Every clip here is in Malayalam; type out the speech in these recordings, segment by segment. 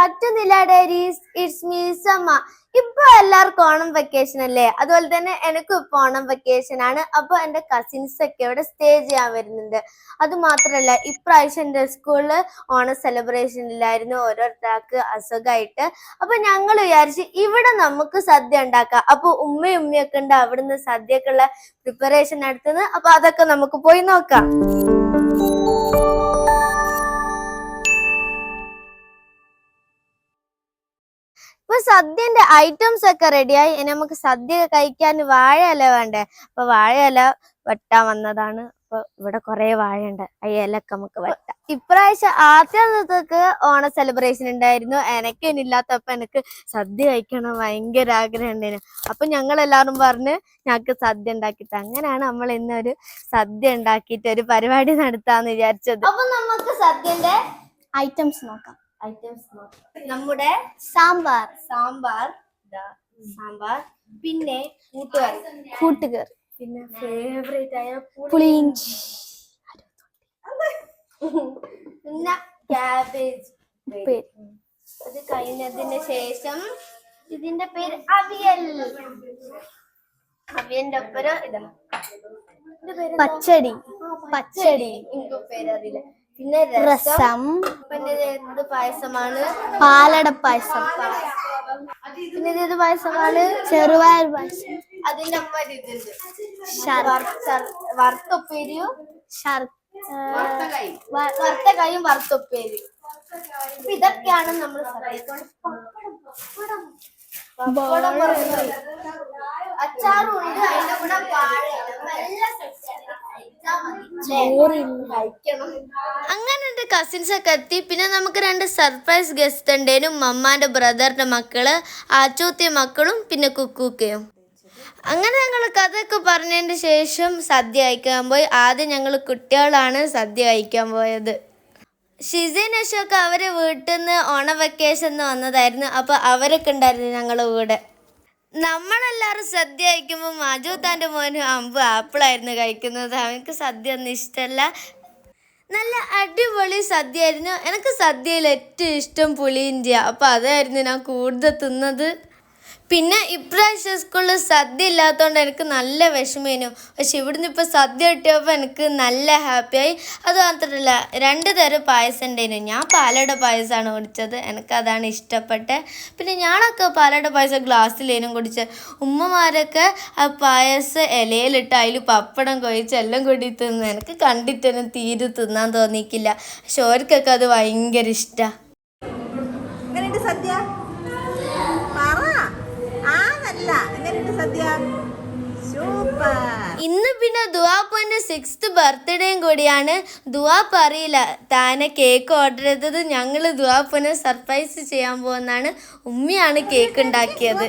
Back to Nila diaries it's മീസ് അമ്മ ഇപ്പൊ എല്ലാവർക്കും ഓണം വെക്കേഷൻ അല്ലേ? അതുപോലെ തന്നെ എനിക്കും ഇപ്പൊ ഓണം വെക്കേഷൻ ആണ്. അപ്പൊ എന്റെ കസിൻസ് ഒക്കെ ഇവിടെ സ്റ്റേ ചെയ്യാൻ വരുന്നുണ്ട്. അത് മാത്രല്ല ഇപ്രാവശ്യം എന്റെ സ്കൂളിൽ ഓണം സെലിബ്രേഷൻ ഇല്ലായിരുന്നു. ഓരോരുത്തർക്ക് അസുഖമായിട്ട്. അപ്പൊ ഞങ്ങൾ വിചാരിച്ച് ഇവിടെ നമുക്ക് സദ്യ ഉണ്ടാക്കാം. അപ്പൊ ഉമ്മയും ഉമ്മയൊക്കെ ഉണ്ട്. അവിടുന്ന് സദ്യക്കുള്ള പ്രിപ്പറേഷൻ നടത്തുന്നത് അപ്പൊ അതൊക്കെ നമുക്ക് പോയി നോക്കാം. ഇപ്പൊ സദ്യന്റെ ഐറ്റംസ് ഒക്കെ റെഡിയായി ഇനി നമുക്ക് സദ്യ കഴിക്കാൻ വാഴയില വേണ്ടേ? അപ്പൊ വാഴയില വെട്ടാൻ വന്നതാണ്. അപ്പൊ ഇവിടെ കുറെ വാഴയുണ്ട്. ആ ഇലൊക്കെ നമുക്ക് വെട്ടാം. ഇപ്രാവശ്യം ആദ്യത്തേക്ക് ഓണ സെലിബ്രേഷൻ ഉണ്ടായിരുന്നു. എനിക്ക് ഇല്ലാത്തപ്പോ എനിക്ക് സദ്യ കഴിക്കണം ഭയങ്കര ആഗ്രഹം ഉണ്ടായിരുന്നു. അപ്പൊ ഞങ്ങൾ എല്ലാവരും പറഞ്ഞ് ഞങ്ങൾക്ക് സദ്യ ഉണ്ടാക്കിട്ട് അങ്ങനെയാണ് നമ്മൾ ഇന്നൊരു സദ്യ ഉണ്ടാക്കിയിട്ട് ഒരു പരിപാടി നടത്താന്ന് വിചാരിച്ചത്. അപ്പൊ നമുക്ക് സദ്യന്റെ ഐറ്റംസ് നോക്കാം. ഐറ്റംസ് നമ്മുടെ സാമ്പാർ. സാമ്പാർ സാമ്പാർ പിന്നെ കൂട്ടുകറി. കൂട്ടുകറി. പിന്നെ ഫേവറേറ്റ് ആയ പുളിഞ്ചി പുളിയിഞ്ചി. പിന്നെ ക്യാബേജ്. അത് കഴിഞ്ഞതിന് ശേഷം ഇതിന്റെ പേര് അവിയൽ. അവിയന്റെ ഒപ്പരം ഇതാ ഇതിന്റെ പേര് പച്ചടി. പച്ചടി. എനിക്ക് പേരറിയില്ല. പിന്നെ രസം. പിന്നെ ഇത് പായസമാണ്? പാലട പായസം. പിന്നെ ഇത് പായസമാണ്? ചെറുപയർ പായസം. അതിന്റെ അമ്മ ഇതുണ്ട് ശർ- വറുത്ത- കൈയും വറുത്തുപ്പേരിയും? അപ്പൊ ഇതൊക്കെയാണ് നമ്മൾ സദ്യക്കൊണ്ട് പപ്പടം പപ്പടം പപ്പടം മറന്നുപോയി. അച്ചാറും ഉണ്ട് അതിന്റെ കൂടെ വാഴ നല്ല സെറ്റാണ്. കഴിച്ചാ മതി. കഴിക്കണം അങ്ങനെ എന്റെ കസിൻസ് ഒക്കെ എത്തി. പിന്നെ നമുക്ക് രണ്ട് സർപ്രൈസ് ഗസ്റ്റ് ഉണ്ടേനും മമ്മാന്റെ ബ്രദറിന്റെ മക്കൾ ആച്ചൂത്തിയ മക്കളും പിന്നെ കുക്കൂക്കയും. അങ്ങനെ ഞങ്ങൾ കഥയൊക്കെ പറഞ്ഞതിന് ശേഷം സദ്യ കഴിക്കാൻ പോയി. ആദ്യം ഞങ്ങൾ കുട്ടികളാണ് സദ്യ കഴിക്കാൻ പോയത്. ഷിസിൻ അശോക്ക് അവരെ വീട്ടിൽ നിന്ന് ഓണ വെക്കേഷൻ വന്നതായിരുന്നു. അപ്പോൾ അവരൊക്കെ ഉണ്ടായിരുന്നു ഞങ്ങളുടെ കൂടെ നമ്മളെല്ലാവരും സദ്യ കഴിക്കുമ്പോൾ മജു താന്റെ മോന് അമ്പ് ആപ്പിളായിരുന്നു കഴിക്കുന്നത്. അവനക്ക് സദ്യ ഒന്നും ഇഷ്ടമല്ല. നല്ല അടിപൊളി സദ്യ ആയിരുന്നു എനിക്ക് സദ്യയിൽ ഏറ്റവും ഇഷ്ടം പുളിയിഞ്ചിയാണ് അപ്പോൾ അതായിരുന്നു ഞാൻ കൂടുതൽ തിന്നത്. പിന്നെ ഇപ്രാവശ്യം സ്കൂളിൽ സദ്യ ഇല്ലാത്തതുകൊണ്ട് എനിക്ക് നല്ല വിഷമേനു. പക്ഷെ ഇവിടുന്ന് ഇപ്പോൾ സദ്യ കിട്ടിയപ്പോൾ എനിക്ക് നല്ല ഹാപ്പിയായി അത് മാത്രമല്ല രണ്ട് തരം പായസം ഉണ്ടായിരുന്നു ഞാൻ പാലട പായസമാണ് കുടിച്ചത്. എനിക്കതാണ് ഇഷ്ടപ്പെട്ടത് പിന്നെ ഞാനൊക്കെ പാലട പായസം ഗ്ലാസ്സിലേനും കുടിച്ചത് ഉമ്മമാരൊക്കെ ആ പായസം ഇലയിലിട്ട് അതിൽ പപ്പടം കൊഴിച്ച് എല്ലാം കൂടി തിന്നു. എനിക്ക് കണ്ടിട്ടൊന്നും തീരെ തിന്നാൻ തോന്നിക്കില്ല പക്ഷെ അവർക്കൊക്കെ അത് ഭയങ്കര ഇഷ്ടമാണ് ഇന്ന് പിന്നെ ദുവാപ്പന്റെ സിക്സ്ത് ബർത്ത്ഡേയും കൂടിയാണ്. ദുവാപ്പ് അറിയില്ല. താനെ കേക്ക് ഓർഡർ ചെയ്തത് ഞങ്ങൾ ദുവാപ്പനെ സർപ്രൈസ് ചെയ്യാൻ പോകുന്നതാണ്. ഉമ്മയാണ് കേക്ക് ഉണ്ടാക്കിയത്.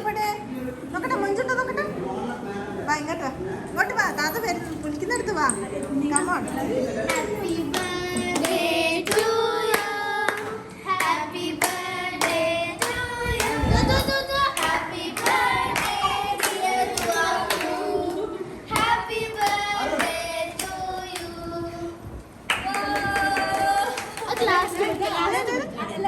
ഇങ്ങോട്ട് വാ. താത്ത വരുന്നു വിളിക്കുന്നിടത്ത് വാ. കമോൺ ദുവാപ്പ്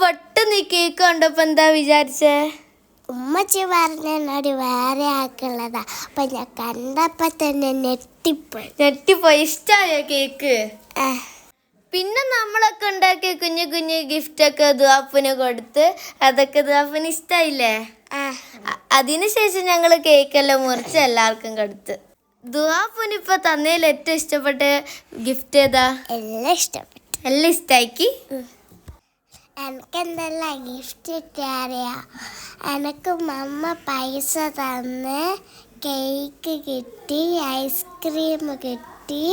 പെട്ടെന്ന് ഈ കേക്ക് കണ്ടപ്പോ എന്താ വിചാരിച്ചേ? ഉമ്മച്ചി പറഞ്ഞോട് വേറെ ആക്കുള്ളതാ അപ്പൊ ഞാൻ കണ്ടപ്പോ തന്നെ ഞെട്ടിപ്പോയി. ഞെട്ടിപ്പോയി. ഇഷ്ടായോ കേക്ക് പിന്നെ നമ്മളൊക്കെ ഗിഫ്റ്റ് ഒക്കെ ദുവാപ്പിന് കൊടുത്ത് അതൊക്കെ ദുവാപ്പിന് ഇഷ്ടായില്ലേ? അ- അതിനുശേഷം ഞങ്ങൾ കേക്കെല്ലാം മുറിച്ച് എല്ലാവർക്കും കൊടുത്ത്. ദുവാപ്പന് ഇപ്പൊ തന്നതിൽ ഏറ്റവും ഇഷ്ടപ്പെട്ട ഗിഫ്റ്റ് ഏതാ? എല്ലാം ഇഷ്ടപ്പെട്ടു. എല്ലാം ഇഷ്ടാക്കി എനിക്കെന്തെല്ലാം ഗിഫ്റ്റ് കിട്ടിയറിയാ? എനിക്ക് മമ്മ പൈസ തന്ന് കേക്ക് കിട്ടി ഐസ്ക്രീം കിട്ടി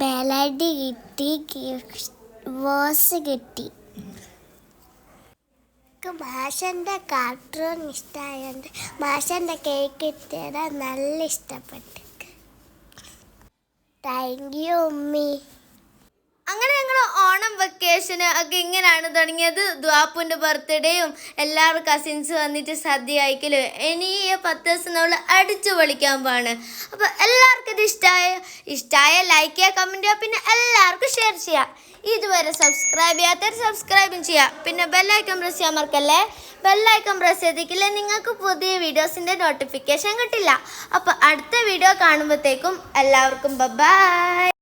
മെലഡി കിട്ടി വോസ് കിട്ടി. എനിക്ക് മാഷന്റെ കാർട്ടൂൺ ഇഷ്ടമായോണ്ട് മാഷന്റെ കേക്ക് കിട്ടിയത് നല്ല ഇഷ്ടപ്പെട്ടു താങ്ക് യു ഉമ്മി. അങ്ങനെ ഞങ്ങൾ ഓണം വെക്കേഷന് ഒക്കെ ഇങ്ങനെയാണ് തുടങ്ങിയത്. ദ്വാപ്പുന്റെ ബർത്ത്ഡേയും എല്ലാവരും കസിൻസ് വന്നിട്ട് സദ്യ കഴിക്കലും. ഇനി പത്ത് ദിവസം നമ്മൾ അടിച്ചു പൊളിക്കാൻ പോവാണ്. അപ്പോൾ എല്ലാവർക്കും ഇത് ഇഷ്ടമായ ഇഷ്ടമായ ലൈക്ക് ചെയ്യുക കമന്റ് ചെയ്യുക പിന്നെ എല്ലാവർക്കും ഷെയർ ചെയ്യുക. ഇതുവരെ സബ്സ്ക്രൈബ് ചെയ്യാത്തവർ സബ്സ്ക്രൈബും ചെയ്യുക. പിന്നെ ബെല്ലൈക്കൺ പ്രസ് ചെയ്യാൻ മറക്കല്ലേ? ബെല്ലൈക്കൺ പ്രസ് ചെയ്തിട്ടില്ലേ നിങ്ങൾക്ക് പുതിയ വീഡിയോസിന്റെ നോട്ടിഫിക്കേഷൻ കിട്ടില്ല. അപ്പോൾ അടുത്ത വീഡിയോ കാണുമ്പോഴത്തേക്കും എല്ലാവർക്കും ബൈ